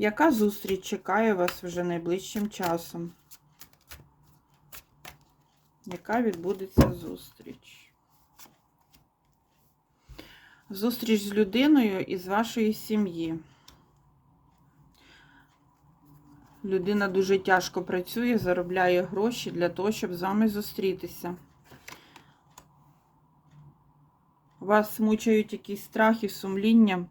Яка зустріч чекає вас вже найближчим часом? Яка відбудеться зустріч? Зустріч з людиною із вашої сім'ї. Людина дуже тяжко працює, заробляє гроші для того, щоб з вами зустрітися. Вас мучають якісь страхи, сумління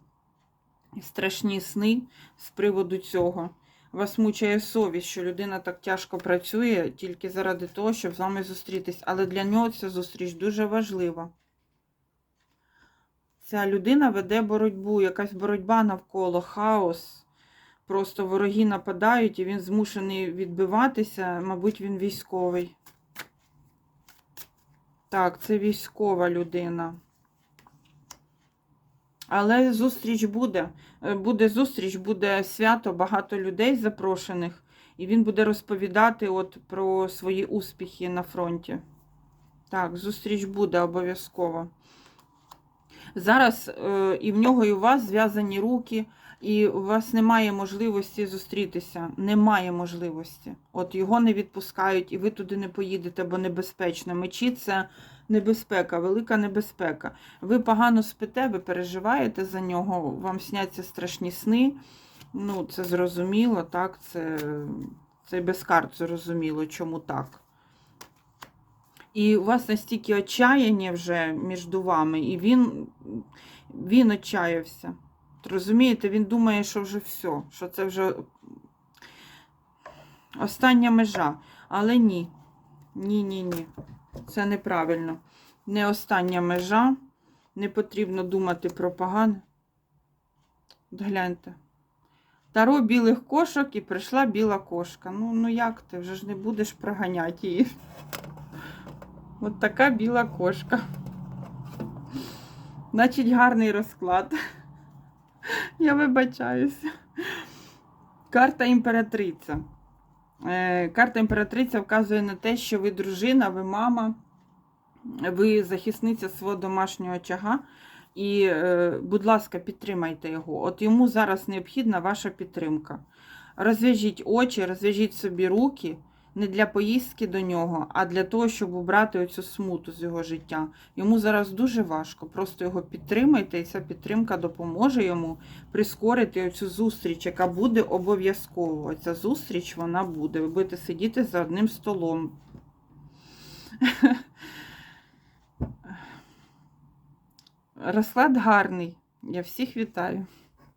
страшні сни з приводу цього. Вас мучає совість, що людина так тяжко працює тільки заради того, щоб з вами зустрітись. Але для нього ця зустріч дуже важлива. Ця людина веде боротьбу, якась боротьба навколо, хаос. Просто вороги нападають і він змушений відбиватися. Мабуть, він військовий. Так, це військова людина. Але зустріч буде. Е, Буде зустріч, буде свято, багато людей запрошених, і він буде розповідати от про свої успіхи на фронті. Так, зустріч буде обов'язково. Зараз е, і в нього, і у вас зв'язані руки, і у вас немає можливості зустрітися. Немає можливості. От його не відпускають, і ви туди не поїдете, бо небезпечно. Мечі це небезпека, велика небезпека. Ви погано спите, ви переживаєте за нього, вам сняться страшні сни. Ну, це зрозуміло, так, це, це без карт зрозуміло, чому так. І у вас настільки отчаяння вже між вами, і він, він отчаявся. Розумієте, він думає, що вже все, що це вже остання межа. Але ні. Ні, ні, ні. Це неправильно. Не остання межа. Не потрібно думати про погане. Гляньте. Таро білих кошок і прийшла біла кошка. Ну, ну як ти? Вже ж не будеш проганяти її. От така біла кошка. Значить, гарний розклад. Я вибачаюся. Карта імператриця. Е, Карта імператриця вказує на те, що ви дружина, ви мама, ви захисниця свого домашнього очага. І, е, будь ласка, підтримайте його. От йому зараз необхідна ваша підтримка. Розв'яжіть очі, розв'яжіть собі руки не для поїздки до нього, а для того, щоб убрати оцю смуту з його життя. Йому зараз дуже важко. Просто його підтримайте, і ця підтримка допоможе йому прискорити оцю зустріч, яка буде обов'язково. Ця зустріч вона буде. Ви будете сидіти за одним столом. Розклад гарний. Я всіх вітаю.